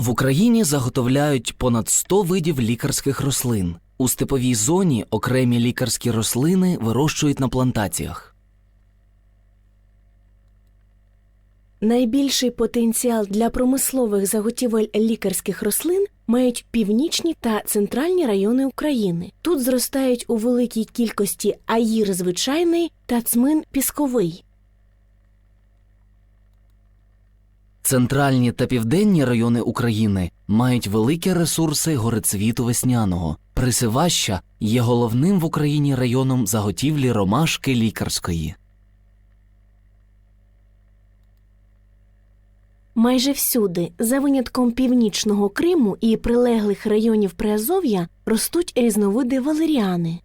В Україні заготовляють понад 100 видів лікарських рослин. У степовій зоні окремі лікарські рослини вирощують на плантаціях. Найбільший потенціал для промислових заготівель лікарських рослин мають північні та центральні райони України. Тут зростають у великій кількості аїр звичайний та цмин пісковий. Центральні та південні райони України мають великі ресурси горецвіту весняного. Присиваща є головним в Україні районом заготівлі ромашки лікарської. Майже всюди, за винятком північного Криму і прилеглих районів Приазов'я, ростуть різновиди валеріани.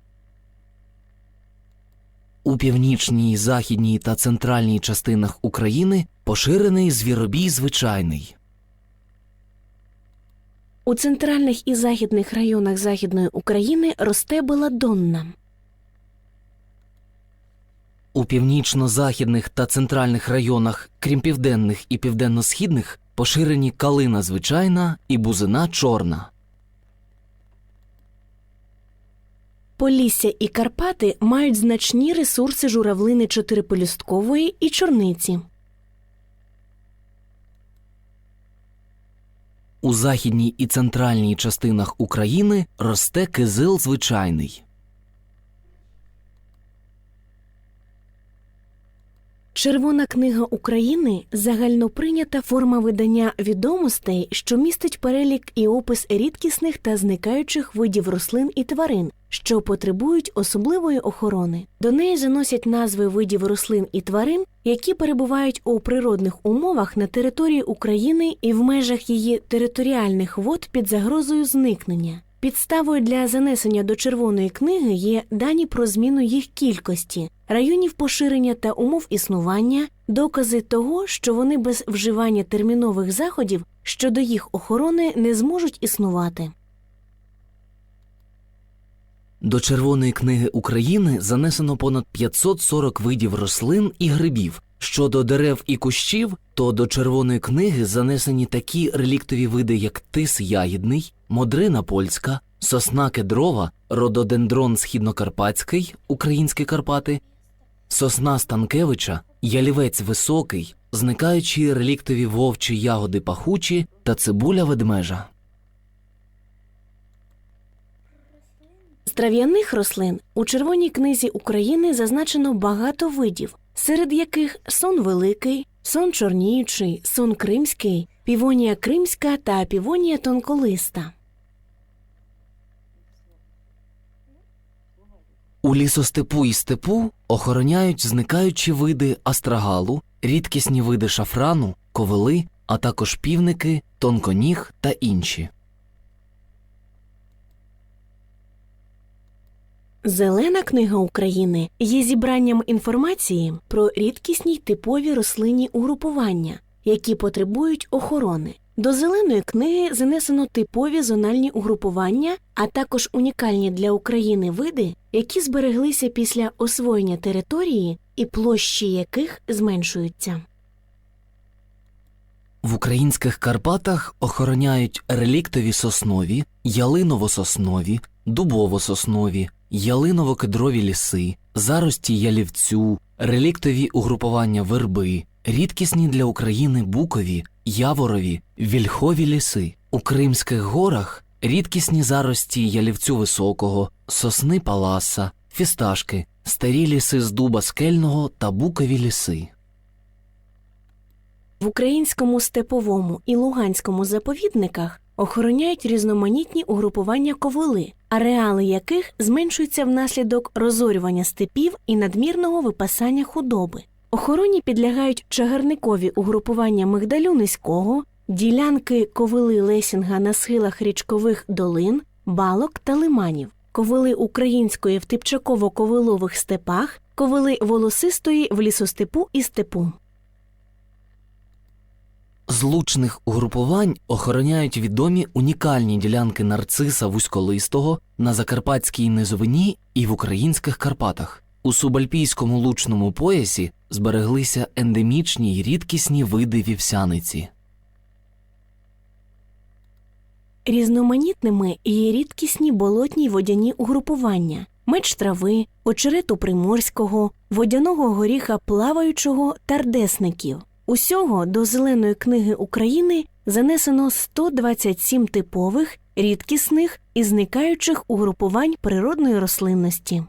У північній, західній та центральній частинах України поширений звіробій звичайний. У центральних і західних районах Західної України росте беладонна. У північно-західних та центральних районах, крім південних і південно-східних, поширені калина звичайна і бузина чорна. Полісся і Карпати мають значні ресурси журавлини чотириполюсткової і чорниці. У західній і центральній частинах України росте кизил звичайний. Червона книга України загальноприйнята форма видання відомостей, що містить перелік і опис рідкісних та зникаючих видів рослин і тварин, що потребують особливої охорони. До неї заносять назви видів рослин і тварин, які перебувають у природних умовах на території України і в межах її територіальних вод під загрозою зникнення. Підставою для занесення до червоної книги є дані про зміну їх кількості, районів поширення та умов існування, докази того, що вони без вживання термінових заходів щодо їх охорони не зможуть існувати. До Червоної книги України занесено понад 540 видів рослин і грибів. Щодо дерев і кущів, то до Червоної книги занесені такі реліктові види, як тис ягідний, модрина польська, сосна кедрова, рододендрон східнокарпатський, українські Карпати, сосна Станкевича, ялівець високий, зникаючі реліктові вовчі ягоди пахучі та цибуля ведмежа. З трав'яних рослин у Червоній книзі України зазначено багато видів, серед яких сон великий, сон чорніючий, сон кримський, півонія кримська та півонія тонколиста. У лісостепу і степу охороняють зникаючі види астрагалу, рідкісні види шафрану, ковили, а також півники, тонконіг та інші. Зелена книга України є зібранням інформації про рідкісні й типові рослинні угрупування, які потребують охорони. До зеленої книги занесено типові зональні угрупування, а також унікальні для України види, які збереглися після освоєння території і площі яких зменшуються. В українських Карпатах охороняють реліктові соснові, ялиново-соснові, дубово-соснові, ялиново-кедрові ліси, зарості ялівцю, реліктові угрупування верби, рідкісні для України букові, яворові, вільхові ліси. У Кримських горах рідкісні зарості ялівцю високого, сосни паласа, фісташки, старі ліси з дуба скельного та букові ліси. В українському степовому і луганському заповідниках охороняють різноманітні угрупування ковили, ареали яких зменшуються внаслідок розорювання степів і надмірного випасання худоби. Охороні підлягають чагарникові угрупування мигдалю низького, ділянки ковили лесінга на схилах річкових долин, балок та лиманів, ковили української в типчаково-ковилових степах, ковили волосистої в лісостепу і степу. Злучних угрупувань охороняють відомі унікальні ділянки нарциса вузьколистого на Закарпатській низовині і в українських Карпатах. У субальпійському лучному поясі збереглися ендемічні й рідкісні види вівсяниці. Різноманітними є рідкісні болотні водяні угрупування, меч трави, очерету приморського, водяного горіха плаваючого та рдесників. Усього до Зеленої книги України занесено 127 типових, рідкісних і зникаючих угрупувань природної рослинності.